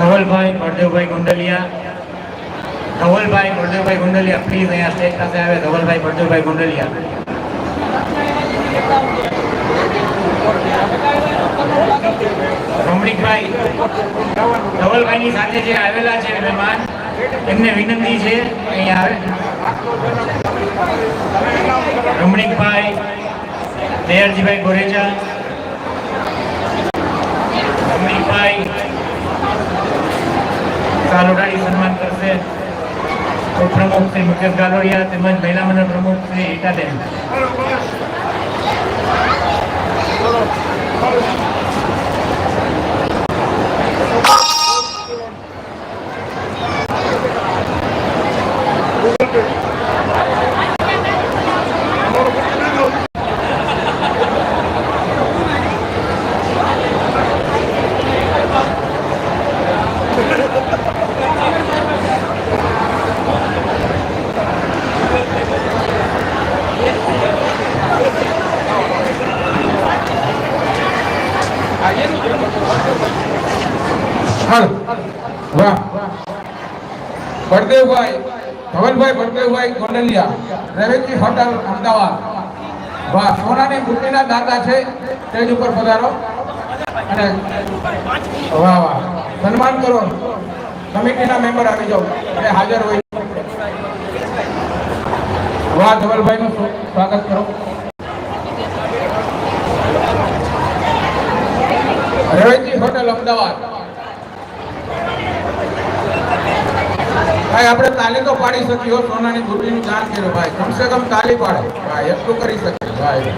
ધવલભાઈ બળદેવભાઈ ગુંડલિયા ધવલભાઈ બળદેવભાઈ Gundaliya please અહીંયા stage પાસે આવે. ધવલભાઈ બળદેવભાઈ ગુંડલિયા રમણીકભાઈ, ધવલભાઈની સાથે જે આવેલા છે, મહેમાન, એમને વિનંતી છે, અહીંયા આવે. રમણીકભાઈ, દયાળજીભાઈ ગોરેજા, રમણીકભાઈ કાલોડાની સન્માન કરશે. પ્રમુખ શ્રી મુકેશ ગાલોડિયા તેમજ મહિલા મંડળ પ્રમુખ શ્રી ઈટાબેન હાલ વાહ બળદેવભાઈ ધવલભાઈ બળદેવભાઈ રેવેન્યુ હોટલ અમદાવાદ. વાહ, સોનાની મૂર્તિના દાતા છે સ્ટેજ ઉપર પધારો. અને વાહ વાહ, સન્માન કરો. કમિટીના મેમ્બર આવી જાઓ. એ હાજર હોય. વાહ, ધવલભાઈનું સ્વાગત કરો. Revenue hotel Ahmedabad. ભાઈ, આપણે તાલી તો પાડી શકીએ સોનાની ગુરડીનું દાન કર્યું ભાઈ, કમસે કમ તાલી પાડે. ભાઈ, એટલું કરી શકીએ. ભાઈ,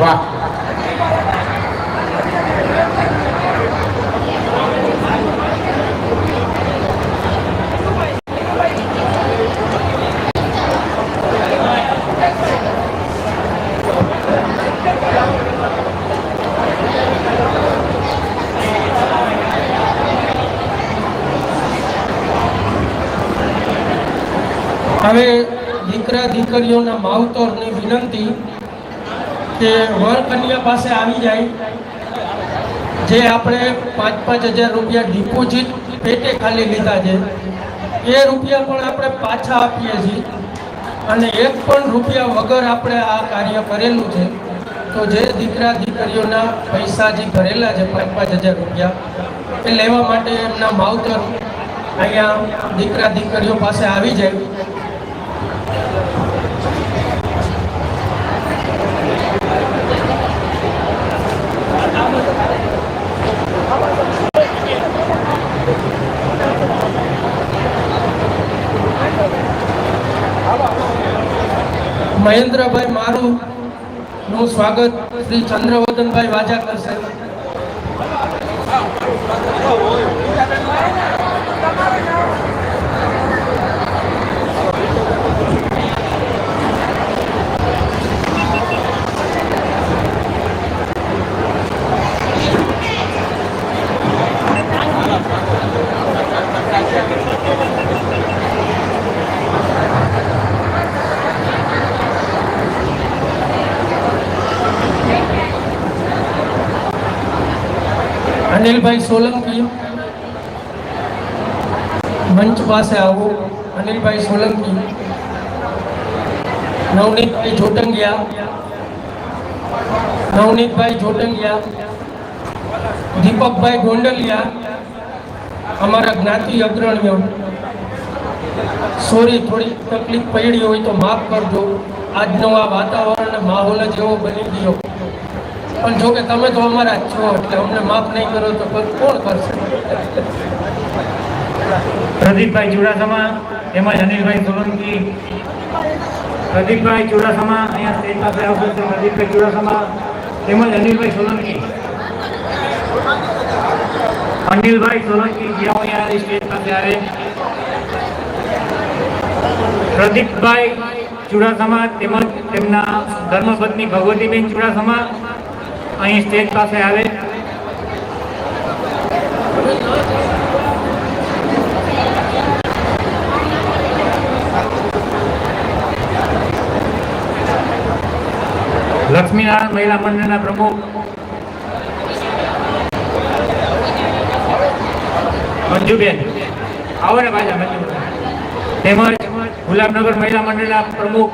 વાહ. હવે દીકરા દીકરીઓના માવતરની વિનંતી કે વર કન્યા પાસે આવી જાય, જે આપણે પાંચ પાંચ હજાર રૂપિયા ડિપોઝિટ પેટે ખાલી લીધા છે, એ રૂપિયા પણ આપણે પાછા આપીએ છીએ અને એક પણ રૂપિયા વગર આપણે આ કાર્ય કરેલું છે, તો જે દીકરા દીકરીઓના પૈસા જે ભરેલા છે પાંચ પાંચ હજાર રૂપિયા, એ લેવા માટે એમના માવતર અહીંયા દીકરા દીકરીઓ પાસે આવી જાય. મહેન્દ્રભાઈ મારું નું સ્વાગત શ્રી ચંદ્રવદનભાઈ વાજા કરશે. અનિલભાઈ સોલંકી. મંચ પાસે આવો, અનિલભાઈ સોલંકી. નવનીતભાઈ જોટંગિયા. નવનીતભાઈ જોટંગિયા. દીપકભાઈ ગોંડલિયા. અમારા જ્ઞાતિ અગ્રણીઓ. સોરી થોડી તકલીફ પડી હોય તો માફ કરજો. આજનો આ વાતાવરણ માહોલ જ એવો બની ગયો. પણ જો કે તમે તો અમારા છો એટલે અમને માફ નહીં કરો તો કોણ કરશે? પ્રદીપભાઈ ચુડાસમા તેમજ અનિલભાઈ સોલંકી. પ્રદીપભાઈ ચુડાસમા અહીંયા સ્ટેજ પાસે આવશે પ્રદીપભાઈ ચુડાસમા તેમજ અનિલભાઈ સોલંકી. અનિલભાઈ સોલંકી જ્યાં અહીંયા સ્ટેજ પાસે આવે પ્રદીપભાઈ ચુડાસમા તેમજ તેમના ધર્મપત્ની ભગવતીબેન ચુડાસમા અહીં સ્ટેજ પાસે આવે. લક્ષ્મીનારાયણ મહિલા મંડળના પ્રમુખ. મંજુબેન. આવો ને પાછા મંજુબેન. તેમજ ગુલાબનગર મહિલા મંડળના પ્રમુખ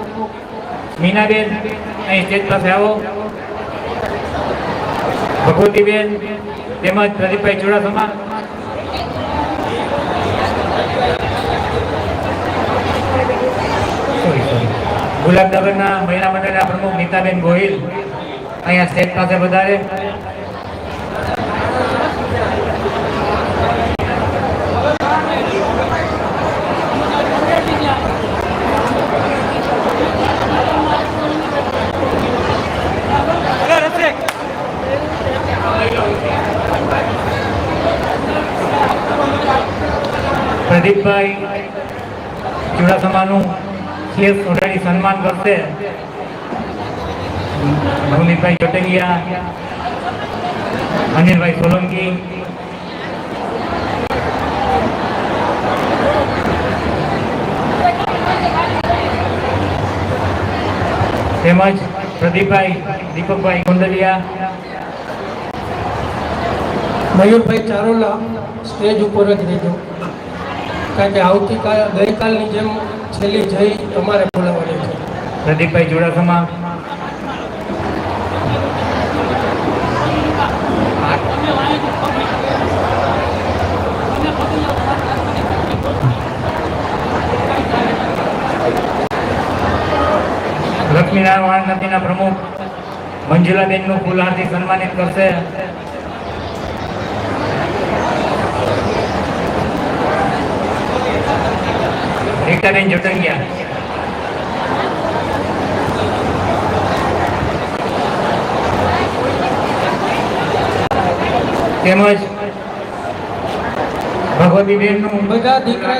મીનાબેન. અહીં સ્ટેજ પાસે આવો. ભગવતીબેન તેમજ પ્રદીપભાઈ ચુડાસમા. ગુલાબનગરના મહિલા મંડળના પ્રમુખ નીતાબેન ગોહિલ અહીંયા સ્ટેજ પાસે વધારે પ્રદીપભાઈ ચુડાસમાનું સીએસ સોઢાની સન્માન કરશે. નવનીતભાઈ ચોટલિયા અનિલભાઈ સોલંકી, તેમજ પ્રદીપભાઈ, દીપકભાઈ ગોંડલિયા. મયુરભાઈ ચારોલા સ્ટેજ ઉપર જ રહેજો. કારણ કે આવતીકાલ ગઈકાલની જેમ છેલ્લી જઈ અમારે બોલાવવાની છે. પ્રદીપભાઈ ચુડાસમા લક્ષ્મીનારાયણ નદીના પ્રમુખ મંજુલાબેનનું ફૂલહારથી સન્માનિત કરશે. રીટાબેન જોટંગિયા તેમજ ભગવતીબેનનું બધા દીકરા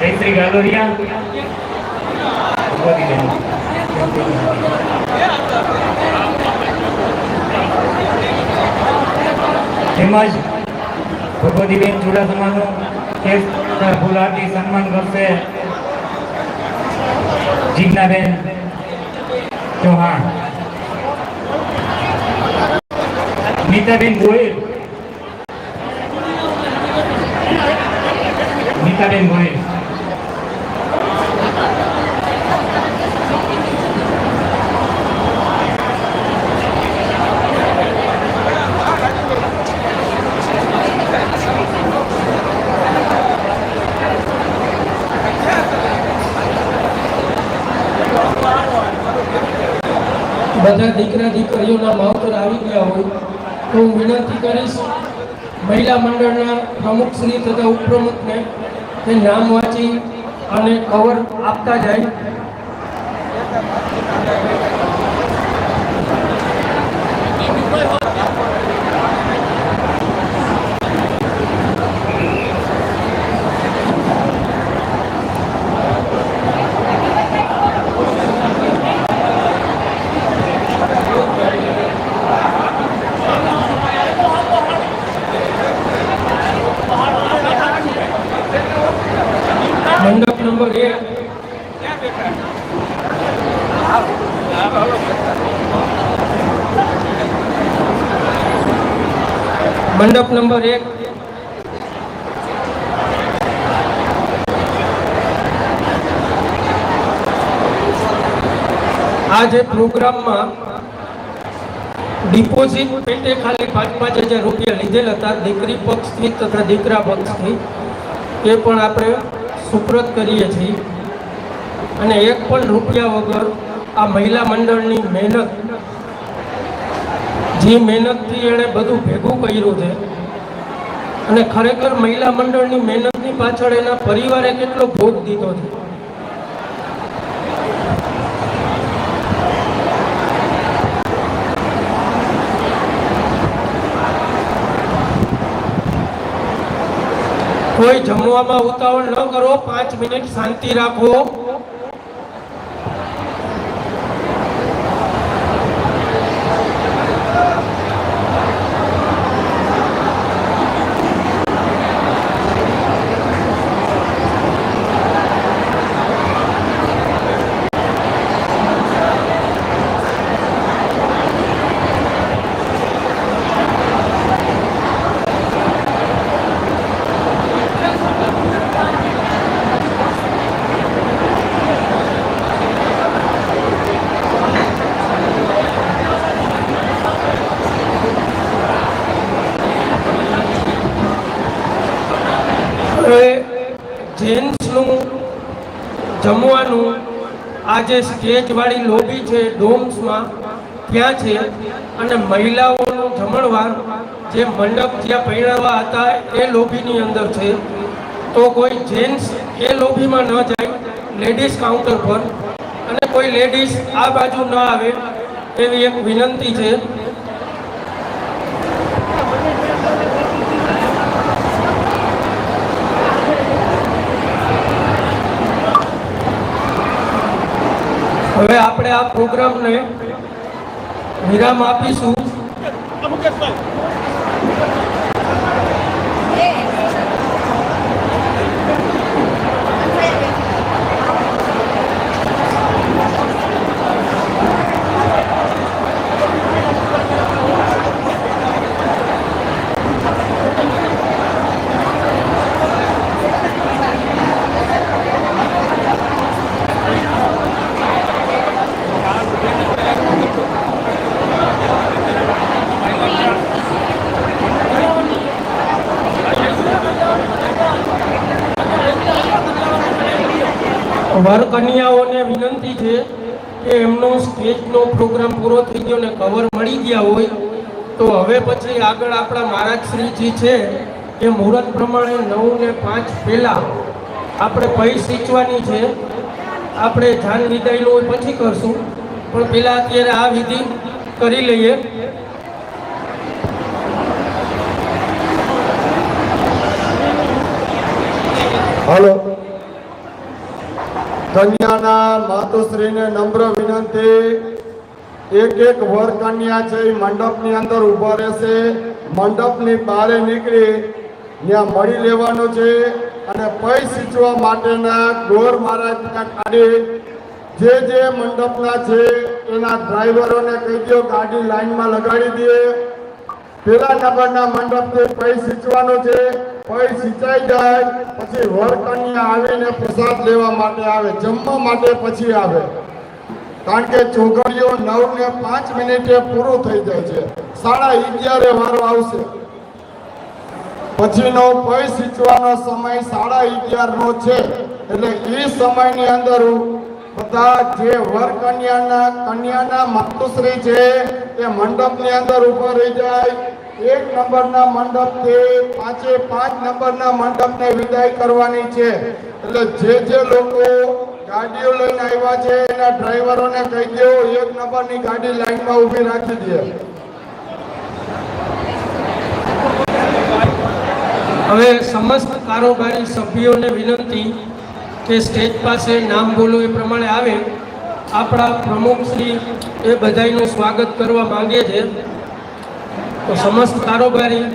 જયશ્રી ગાલોરિયા. ભગવતીબેન તેમજ ભગવતીબેન ચુડાસમાનું ફૂલહારથી સન્માન કરશે. જીજ્ઞાબેન ચૌહાણ. નીતાબેન ગોહિલ નીતાબેન ગોયલ. બધા દીકરા દીકરીઓના માવતર આવી ગયા હોય તો હું વિનંતી કરીશ, મહિલા મંડળના પ્રમુખશ્રી તથા ઉપપ્રમુખને તે નામ વાંચી અને કવર આપતા જાય. મંડપ નંબર એક. મંડપ નંબર એક. આ જે પ્રોગ્રામમાં ડિપોઝિટ પેટે ખાલી પાંચ પાંચ હજાર રૂપિયા લીધેલ હતા. દીકરી પક્ષથી તથા દીકરા પક્ષથી. એ પણ આપણે સુપ્રત કરીએ છીએ. અને એક પણ રૂપિયા વગર આ મહિલા મંડળની મહેનત, જે મહેનતથી એણે બધું ભેગું કર્યું છે, અને ખરેખર મહિલા મંડળની મહેનતની પાછળ એના પરિવારે કેટલો ભોગ દીધો છે. કોઈ જમવામાં ઉતાવળ ન કરો પાંચ મિનિટ શાંતિ રાખો. જે સ્ટેજવાળી લોબી છે, ડોમ્સમાં, ત્યાં છે. અને મહિલાઓનું જમણવાર જે મંડપ જ્યાં પહેરાવા હતા એ લોબીની અંદર છે. તો કોઈ જેન્ટ્સ એ લોબીમાં ન જાય, લેડીઝ કાઉન્ટર પર. અને કોઈ લેડીઝ આ બાજુ ન આવે, એવી એક વિનંતી છે. હવે આપણે આ પ્રોગ્રામને વિરામ આપીશું. વર કન્યાઓને વિનંતી છે કે એમનો સ્ટેજનો પ્રોગ્રામ પૂરો થઈ ગયો ને કવર મળી ગયા હોય, તો હવે પછી આગળ આપણા મહારાજશ્રીજી છે એ મુહૂર્ત પ્રમાણે નવ ને પાંચ પહેલાં આપણે પૈ સિંચવાની છે. આપણે જાન વિદાયનું હોય પછી કરશું. પણ પહેલાં અત્યારે આ વિધિ કરી લઈએ. હલો. કન્યાના માતુશ્રીને નમ્ર વિનંતી. એક એક વર કન્યા છે, એ મંડપની અંદર ઊભા રહેશે. મંડપની બહાર નીકળી ત્યાં મળી લેવાનું છે અને પૈ સિંચવા માટેના ગોર મહારાજ કાઢી. જે જે મંડપના છે, એના ડ્રાઈવરોને કહી દો ગાડી લાઈનમાં લગાડી દે પેલા નંબરના મંડપથી પૈ સિંચવાનો છે, પૈ સિંચાઈ જાય, પછી વર આવીને પ્રસાદ લેવા માટે આવે, જમવા માટે પછી આવે. કારણ કે ચોઘડીઓ નવ ને પાંચ મિનિટે પૂરું થઈ જાય છે. સાડા અગિયારે વારો આવશે. પછીનો પૈ સિંચવાનો સમય સાડા અગિયારનો છે. એટલે એ સમયની અંદર બધા જે વર કન્યાના કન્યાના માતુશ્રી છે એ મંડપની અંદર ઊભા રહી જાય. એક નંબરના મંડપથી પાંચે પાંચ નંબરના મંડપને વિદાય કરવાની છે. એટલે જે જે લોકો ગાડીઓ લઈને આવ્યા છે, એના ડ્રાઈવરોને કહી દો, એક નંબરની ગાડી લાઈનમાં ઊભી રાખી દે. હવે સમસ્ત કારોબારી સભ્યોને વિનંતી કે સ્ટેજ પાસે નામ બોલો એ પ્રમાણે આવે, આપણા પ્રમુખશ્રી એ બધાયનું સ્વાગત કરવા માગે છે. તો સમસ્ત કારોબારી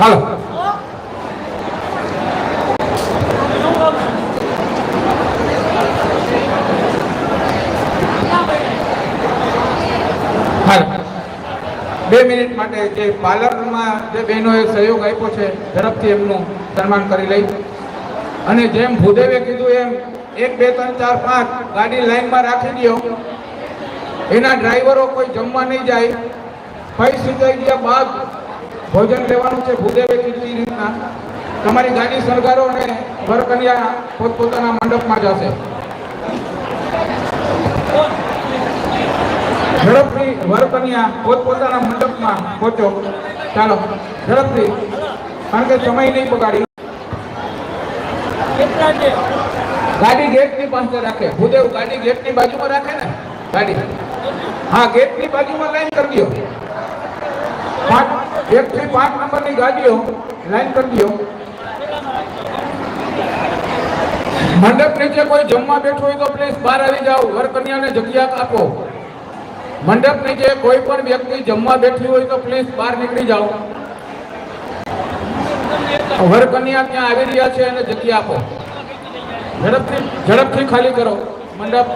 હાલો હાલો બે મિનિટ માટે જે બહેનોએ સહયોગ આપ્યો છે, ઝડપથી એમનું સન્માન કરી લઈ. અને જેમ ભૂદેવે કીધું એમ, એક, બે, ત્રણ, ચાર, પાંચ ગાડી લાઈનમાં રાખી દો. એના ડ્રાઈવરો કોઈ જમવા નહીં જાય. ફઈ સિંચાઈ ગયા બાદ ભોજન લેવાનું છે, ભૂદેવે કીધું એ રીતના. તમારી ગાડી સરકારો અને વરકન્યા પોતપોતાના મંડપમાં જશે. ઝડપથી વરકન્યા પોતપોતાના મંડપમાં પહોંચો. ચાલો, ઝડપથી, કારણ કે સમય નહીં બગાડી. ગાડી ગેટની પાસે રાખે. ભૂદેવ ગાડી ગેટની બાજુમાં રાખે ને? ગાડી. હા, ગેટની બાજુમાં લાઈન કરી દો. પાંચ એક થી પાંચ નંબરની ગાડીઓ લાઈન કરી દો. મંડપ નીચે કોઈ જમવા બેઠું હોય તો પ્લીઝ બહાર આવી જાઓ. વર કન્યાને જગ્યા આપો. મંડપ નીચે કોઈ પણ વ્યક્તિ જમવા બેઠી હોય તો પ્લીઝ બહાર નીકળી જાઓ. વરકન્યા ત્યાં આવી રહ્યા છે અને જગ્યા આપો. ઝડપથી ઝડપથી ખાલી કરો મંડપ.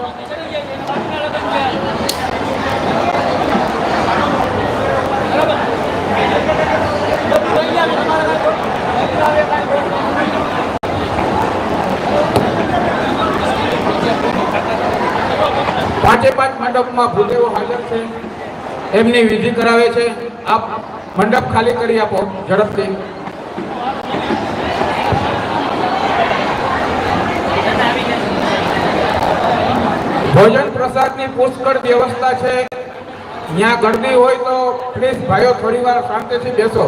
પાંચે પાંચ મંડપમાં ભૂદેવો હાજર છે. એમની વિધિ કરાવે છે. આપ મંડપ ખાલી કરી આપો. ઝડપથી. ભોજન પ્રસાદની પુષ્કળ વ્યવસ્થા છે. ત્યાં ગળદી હોય તો પ્લીઝ ભાઈઓ થોડી વાર શાંતિથી બેસો.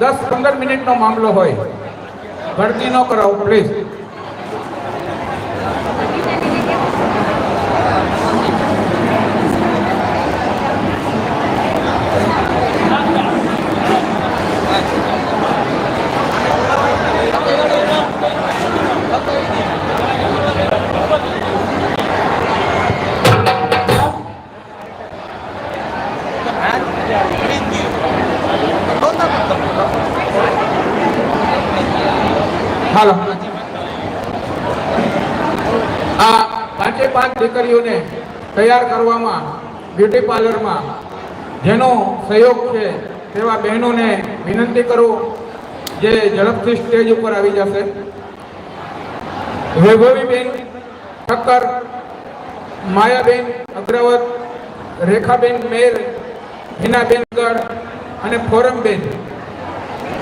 દસ પંદર મિનિટનો મામલો હોય. ગળદી ન કરાવો, પ્લીઝ હાલો આ પાંચે પાંચ દીકરીઓને તૈયાર કરવામાં, બ્યુટી પાર્લરમાં જેનો સહયોગ છે, તેવા બહેનોને વિનંતી કરું, જે ઝડપથી સ્ટેજ ઉપર આવી જશે. વૈભવીબેન ઠક્કર, માયાબેન અગ્રવત, રેખાબેન મેર, હિનાબેન ગઢ અને ફોરમબેન.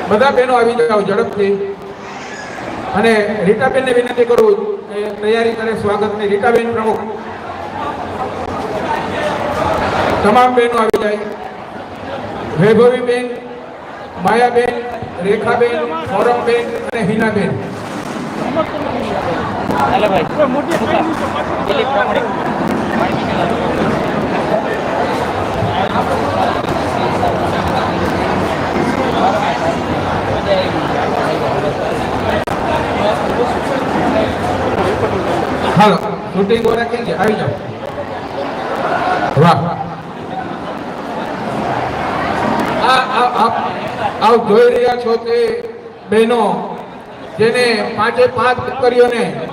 બધા બહેનો આવી જાઓ ઝડપથી. અને રીટાબેનને વિનંતી કરું તૈયારી કરે, સ્વાગતની રીટાબેન પ્રમુખ. તમામ બહેનો આવી જાય. વૈભવીબેન, માયાબેન, રેખાબેન સૌરભબેન અને હિનાબેન. હાલો શૂટિંગ ઓરા કે આવી જાઓ. વાહ. આ, આ- આપ જોઈ રહ્યા છો તે બહેનો જેને પાંચે પાંચ દીકરીઓને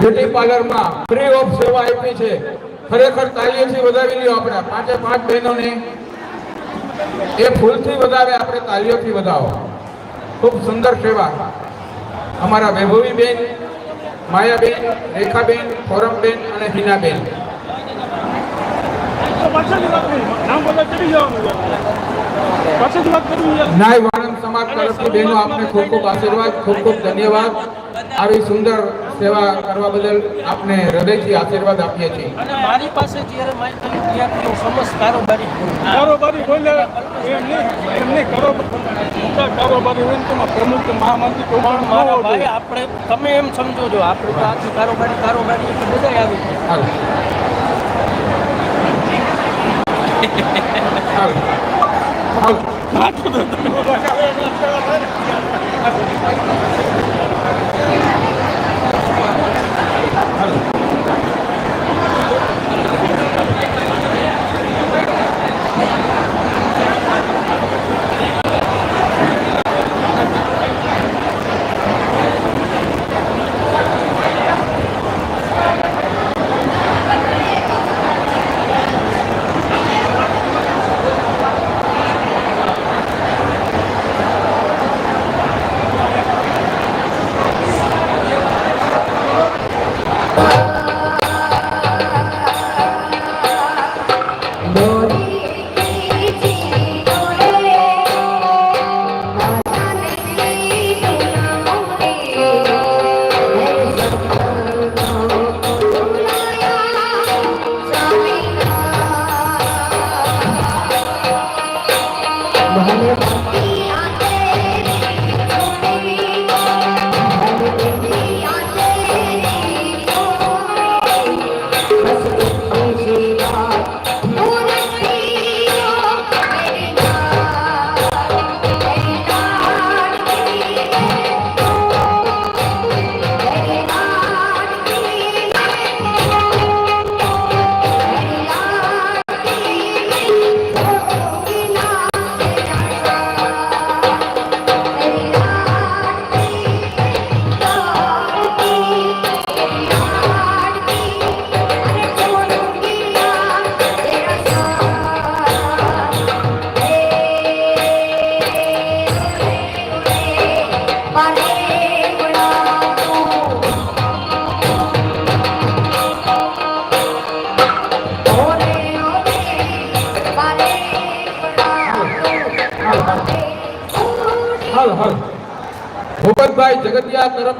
બ્યુટી પાર્લરમાં ફ્રી ઓફ સેવા આપી છે. ખરેખર તાલીઓથી વધાવી લ્યો આપણે પાંચે પાંચ બહેનોને. એ ફૂલથી વધાવે, આપણે તાલીઓથી વધાવો. ખૂબ સુંદર સેવા. અમારા વૈભવીબેન માયાબેન, રેખાબેન ફોરમબેન અને હિનાબેન. નાય વાણંદ સમાજ તરફથી બહેનો આપને ખૂબ ખૂબ આશીર્વાદ, ખૂબ ખૂબ ધન્યવાદ આવી સુંદર સેવા કરવા બદલ આપને હૃદયથી આશીર્વાદ આપીએ છીએ. અને મારી પાસે જ્યારે મારી ક્રિયા સમસ્ત કારોબારી કારોબારી બોલે એમને એમને કારોબારી હોય ને પ્રમુખ મહામંત્રી પણ મારો ભાઈ આપણે તમે એમ સમજો છો આપણે તો આખી કારોબારી કારોબારી બધા આવી Thank you. Ricardo.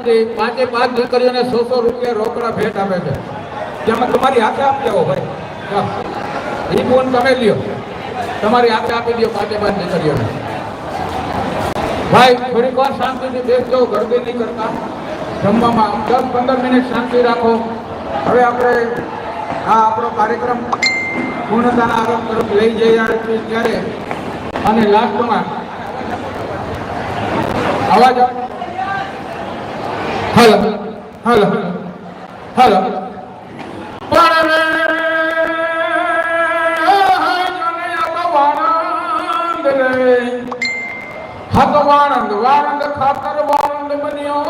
જગતિયા પાંચે પાંચ દીકરીઓને સો સો રૂપિયા રોકડા ભેટ આપે છે. તેમાં તમારી હાથે આપી આવો ભાઈ. એ ફોન તમે લ્યો. તમારી હાથે આપી દો પાંચે પાંચ દીકરીઓને. ભાઈ, થોડીક વાર શાંતિથી બેસજો, ગરબી નહીં કરતા. જમવામાં દસ પંદર મિનિટ શાંતિ રાખો. હવે આપણે આ આપણો કાર્યક્રમ પૂર્ણતાના આરંભ તરફ લઈ જઈ રહ્યા છીએ ત્યારે. અને લાસ્ટમાં અવાજ? હલો. હલો. હલો. પણ રે, મને આ તો વાણંદ વાણંદ ખાતર વાણંદ બન્યો.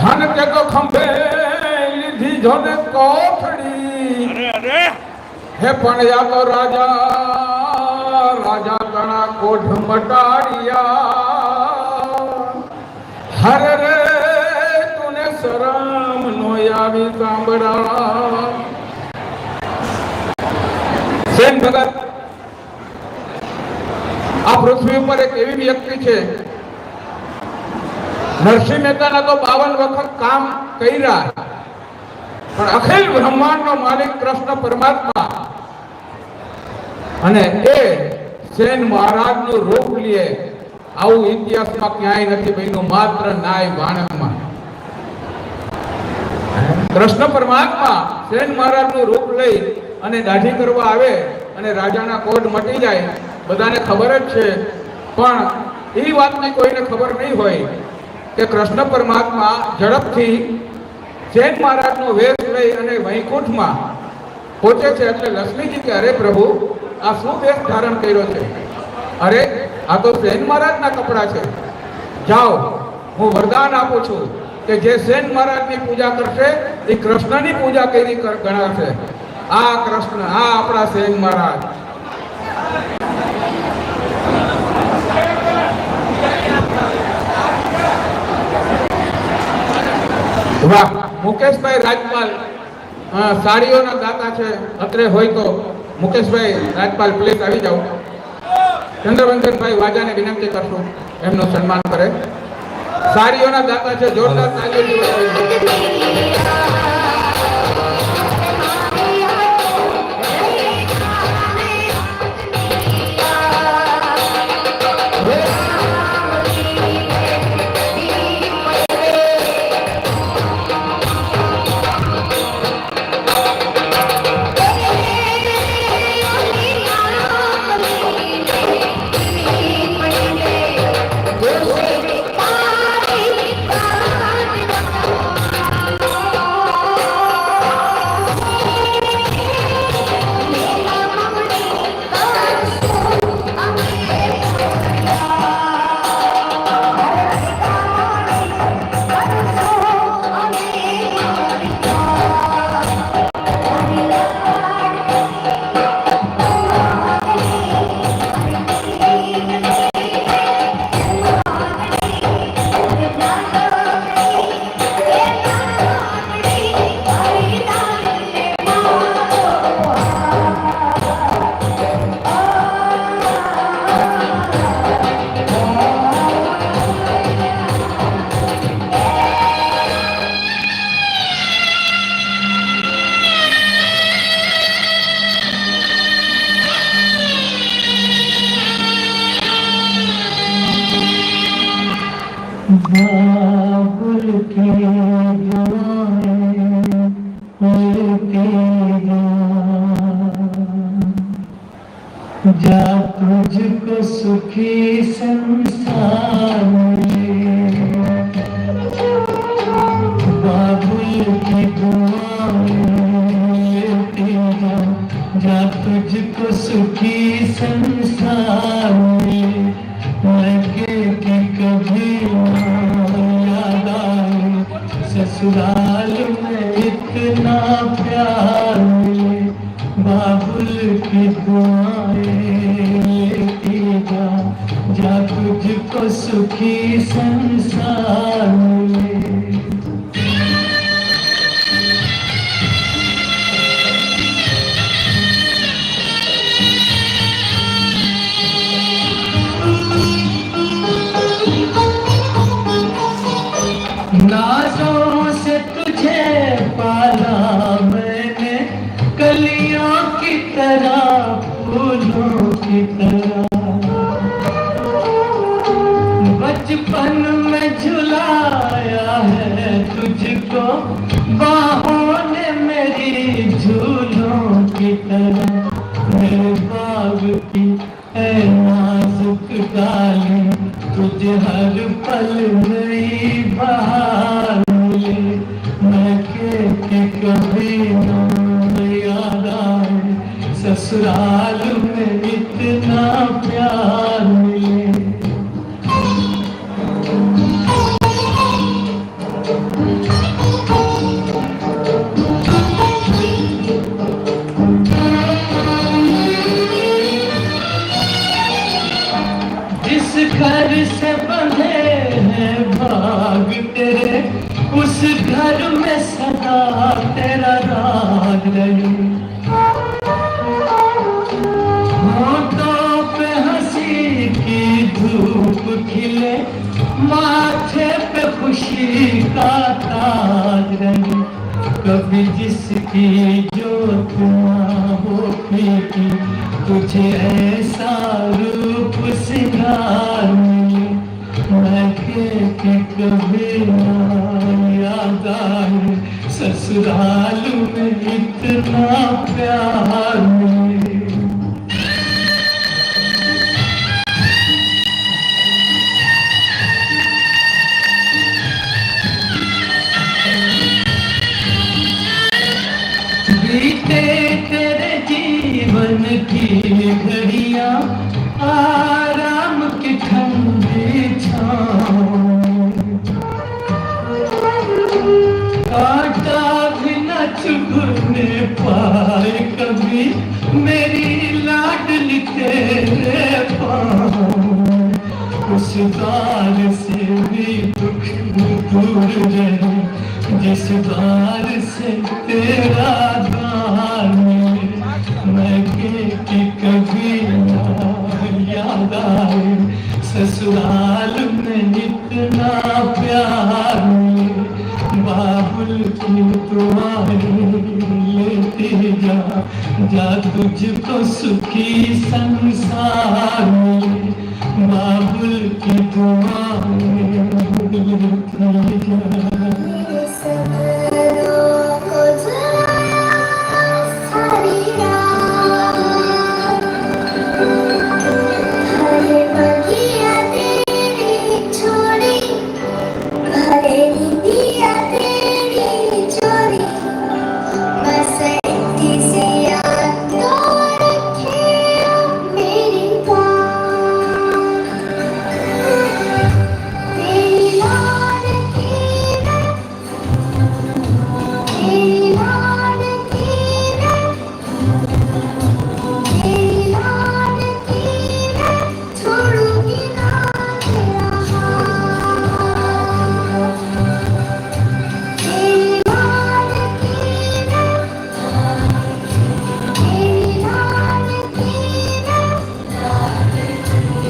હન કે તો ખંભે લીધી જોને અરે હે પણ યા તો રાજા રાજા ગણા કોઠ મટાડિયા. નો આવી સાંભળા સેન ભગત, આ પૃથ્વી ઉપર એક એવી વ્યક્તિ છે. નરસિંહ મહેતાના તો બાવન વખત કામ કર્યા. પણ અખિલ બ્રહ્માંડનો માલિક કૃષ્ણ પરમાત્મા. અને એ સેન મહારાજનું રૂપ લે. આવું ઇતિહાસમાં ક્યાંય નથી બન્યું. માત્ર નાય વાણંદમાં કૃષ્ણ પરમાત્મા સેન મહારાજનું રૂપ લઈ અને દાઢી કરવા આવે અને રાજાના કોટ મટી જાય, બધાને ખબર જ છે. પણ એ વાતની કોઈને ખબર નહીં હોય કે કૃષ્ણ પરમાત્મા ઝડપથી સેન મહારાજનો વેશ લઈ અને વૈકુંઠમાં પહોંચે છે એટલે લક્ષ્મીજી કે, અરે પ્રભુ, આ શું વેશ ધારણ કર્યો છે? અરે, આ તો સેન મહારાજના કપડાં છે. જાઓ, હું વરદાન આપું છું. કે જે સેન મહારાજની પૂજા કરશે, એ કૃષ્ણની પૂજા કરી ગણાશે. આ કૃષ્ણ, આ આપણા સેન મહારાજ. વાહ, મુકેશભાઈ રાજપાલ સાડીઓના દાતા છે, અત્રે હોય તો. મુકેશભાઈ રાજપાલ પ્લીઝ આવી જાઓ. ચંદ્રવંદનભાઈ વાજાને વિનંતી કરશું, એમનું સન્માન કરે. સાડીઓના દાતા છે જોરદાર તાલીઓથી तुझको सुखी संसार बाबुल की जाएं। जा तुझको सुखी संसार में लगे कि कभी याद आए ससुराल सुखी संसार ना सो से तुझे हर पल नई जिस घर से बंधे हैं भाग तेरे उस घर में सदा तेरा राग रहे होठों पे हंसी की धूप खिले माथे पे खुशी का ताज रहे कभी जिसकी जोत ना हो फीकी तुझे ऐसा रूप सिंगार मिले मैं के के कभी ना याद आए ससुराल में इतना प्यार मिले कभी मेरी भी दुख दूर रहे जिस द्वार से तेरा सुखी संसार मिले बाबुल की दुआएं